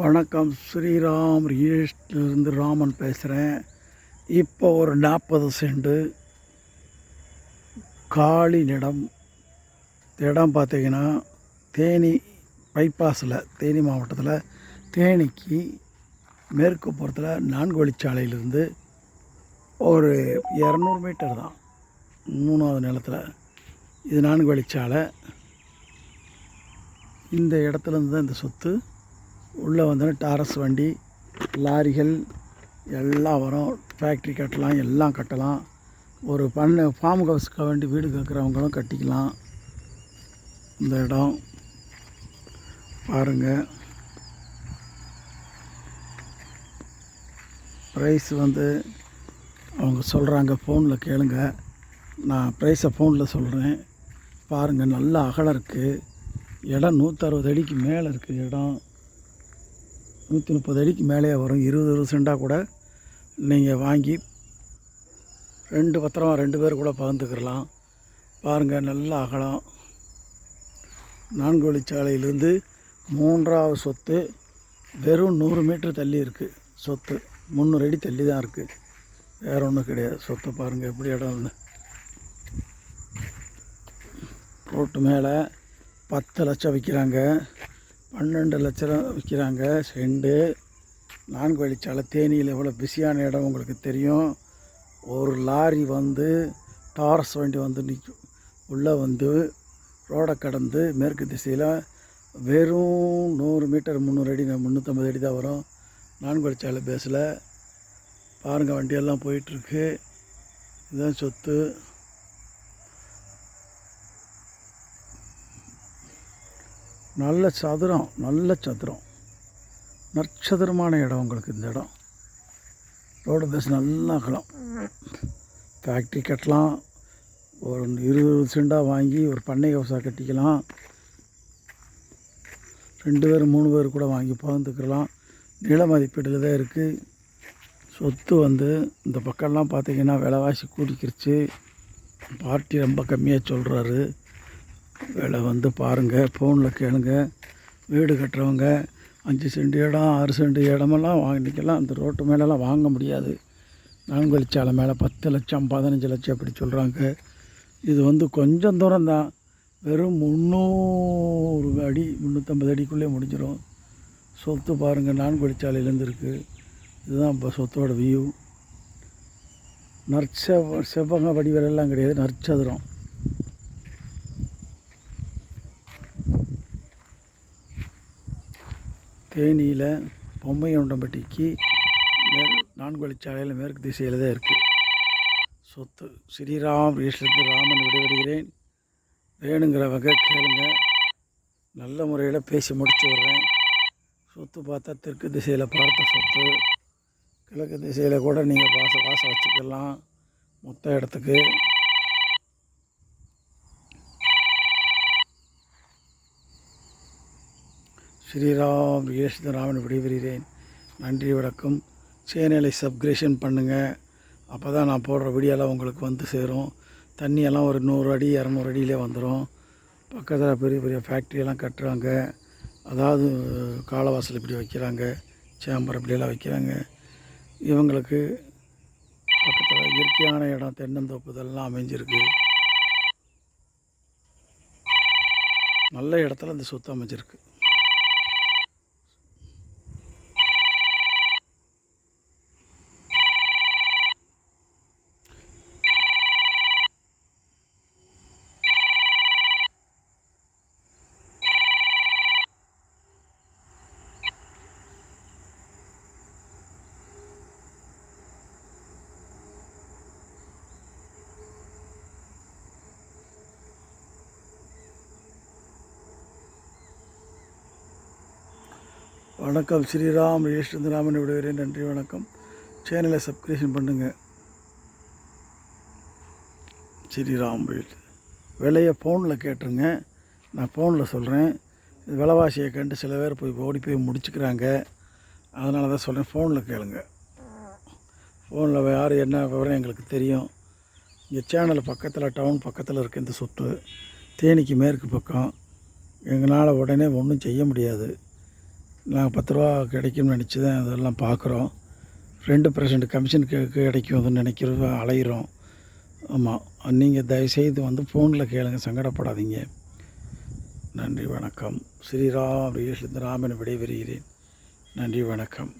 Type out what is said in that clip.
வணக்கம் ஸ்ரீராம் இருந்து ராமன் பேசுகிறேன். இப்போ ஒரு நாற்பது செண்டு காளி நிடம். இடம் பார்த்திங்கன்னா தேனி பைபாஸில் தேனி மாவட்டத்தில் தேனிக்கு மேற்கு புறத்தில் நான்கு வழிச்சாலையிலிருந்து ஒரு இரநூறு மீட்டர் தான் மூணாவது நிலத்தில். இது நான்கு வழிச்சாலை. இந்த இடத்துலேருந்து தான் இந்த சொத்து உள்ளே வந்து டாரஸ் வண்டி லாரிகள் எல்லாம் வரும். ஃபேக்ட்ரி கட்டலாம் எல்லாம் கட்டலாம். ஒரு பண்ண ஃபார்ம் ஹவுஸ்க்கு வேண்டி வீடு கேட்குறவங்களும் கட்டிக்கலாம். இந்த இடம். பாருங்கள் ப்ரைஸ் வந்து அவங்க சொல்கிறாங்க ஃபோனில் கேளுங்க. நான் ப்ரைஸை ஃபோனில் சொல்கிறேன் பாருங்கள் நல்ல அகலம் இருக்குது இடம் நூற்றறுபது அடிக்கு மேலே இருக்குது இடம். நூற்றி முப்பது அடிக்கு மேலேயே வரும். இருபது இருபது சென்டாக கூட நீங்கள் வாங்கி ரெண்டு பத்திரமா ரெண்டு பேர் கூட பகிர்ந்துக்கிறலாம் பாருங்கள் நல்ல அகலம். நான்கு வழிச்சாலையிலேருந்து மூன்றாவது சொத்து வெறும் நூறு மீட்டர் தள்ளி இருக்குது சொத்து முந்நூறு அடி தள்ளி தான் இருக்குது வேறு ஒன்றும் கிடையாது. சொத்தை பாருங்கள் எப்படி இடம்னு ரோட்டு மேலே பத்து லட்சம் விற்கிறாங்க பன்னெண்டு லட்சம் விற்கிறாங்க. செண்டு நான்கு வழிச்சாலை தேனியில் எவ்வளோ பிஸியான இடம் உங்களுக்கு தெரியும்? ஒரு லாரி வந்து டாரஸ் வண்டி வந்து நிற்கும் உள்ளே வந்து ரோடை கடந்து மேற்கு திசையில் வெறும் நூறு மீட்டர் முந்நூறு அடி முந்நூற்றம்பது அடி தான் வரும். நான்கு வழிச்சாலை பேஸில் பாருங்கள் வண்டியெல்லாம் போயிட்டுருக்கு. இதுதான் சொத்து. நல்ல சதுரம் நல்ல சதுரம். நற்சதுரமான இடம் உங்களுக்கு இந்த இடம். ரோடு பஸ் நல்லா அகலம். ஃபேக்ட்ரி கட்டலாம் ஒரு இருபது செண்டாக வாங்கி ஒரு பண்ணை ஹவுஸாக கட்டிக்கலாம். ரெண்டு பேர் மூணு பேர் கூட வாங்கி பகிர்ந்துக்கலாம். நில மதிப்பீட்டில் தான் இருக்குது சொத்து வந்து இந்த பக்கம்லாம் பார்த்தீங்கன்னா விலைவாசி கூடிக்கிருச்சு. பார்ட்டி ரொம்ப கம்மியாக சொல்கிறாரு வேலை வந்து பாருங்கள் ஃபோனில் கேளுங்க. வீடு கட்டுறவங்க அஞ்சு சென்ட் இடம் ஆறு சென்ட் இடமெல்லாம் வாங்கிக்கலாம் அந்த ரோட்டு மேலெலாம் வாங்க முடியாது. நான்கு வழிச்சாலை மேலே பத்து லட்சம் பதினஞ்சு லட்சம் அப்படி சொல்கிறாங்க இது வந்து கொஞ்சம் தூரம் தான். வெறும் முந்நூறு அடி முந்நூற்றம்பது அடிக்குள்ளே முடிஞ்சிடும் சொத்து பாருங்கள் நான்கொழிச்சாலையிலேருந்து இருக்குது இதுதான் இப்போ சொத்தோட வியூ நற்செவ செவ்வக வடிவரெல்லாம் கிடையாது நற்சதுரம். தேனியில் பொம்மையொண்டம்பட்டிக்கு மேல் நான்கு வழிச்சாலையில் மேற்கு திசையில் தான் இருக்குது சொத்து ஸ்ரீராம் ஈஸ்வரத்து ராமன் விடைபெறுகிறேன். வேணுங்கிறவங்க கேளுங்க. நல்ல முறையில் பேசி முடிச்சு விட்றேன். சொத்து பார்த்தா தெற்கு திசையில் பார்த்த சொத்து கிழக்கு திசையில் கூட நீங்கள் வாச வாசம் வச்சுக்கலாம். மொத்த இடத்துக்கு ஸ்ரீராம் ராமன் விடைபெறுகிறேன். நன்றி வணக்கம். சேனலை சப்ஸ்கிரிப்ஷன் பண்ணுங்கள் அப்போ தான் நான் போடுற வீடியோலாம் உங்களுக்கு வந்து சேரும். தண்ணியெல்லாம் ஒரு நூறு அடி இரநூறு அடியிலே வந்துடும் பக்கத்தில் பெரிய பெரிய ஃபேக்ட்ரியெல்லாம் கட்டுறாங்க. அதாவது காலவாசல் இப்படி வைக்கிறாங்க. சேம்பர் இப்படியெல்லாம் வைக்கிறாங்க. இவங்களுக்கு பக்கத்தில் இயற்கையான இடம் தென்னந்தோப்பு இதெல்லாம் அமைஞ்சிருக்கு. நல்ல இடத்துல இந்த சொத்து அமைஞ்சிருக்கு. வணக்கம். ஸ்ரீராம் ஈஸ்வரராமன் விடுகிறேன் நன்றி வணக்கம். சேனலை சப்ஸ்கிரிப்ஷன் பண்ணுங்கள் ஸ்ரீராம் விலையை ஃபோனில் கேட்டுருங்க. நான் ஃபோனில் சொல்கிறேன் இது விலைவாசியை கண்டு சில பேர் போய் ஓடி போய் முடிச்சுக்கிறாங்க. அதனால தான் சொல்கிறேன் ஃபோனில் கேளுங்க. ஃபோனில் யார் என்ன விவரம் எங்களுக்கு தெரியும். இங்கே சேனல் பக்கத்தில் டவுன் பக்கத்தில் இருக்க இந்த சொத்து. தேனிக்கு மேற்கு பக்கம். எங்களால் உடனே ஒன்றும் செய்ய முடியாது. நாங்கள் பத்து ரூபா கிடைக்கும்னு நினச்சி தான் அதெல்லாம் பார்க்குறோம் ரெண்டு பர்சன்ட் கமிஷன் கே கிடைக்கும்னு நினைக்கிறத அலையிறோம் ஆமாம் நீங்கள் தயவுசெய்து வந்து ஃபோனில் கேளுங்க சங்கடப்படாதீங்க நன்றி வணக்கம் ஸ்ரீராம் ரியேஷ் ராமன் விடைபெறுகிறேன் நன்றி வணக்கம்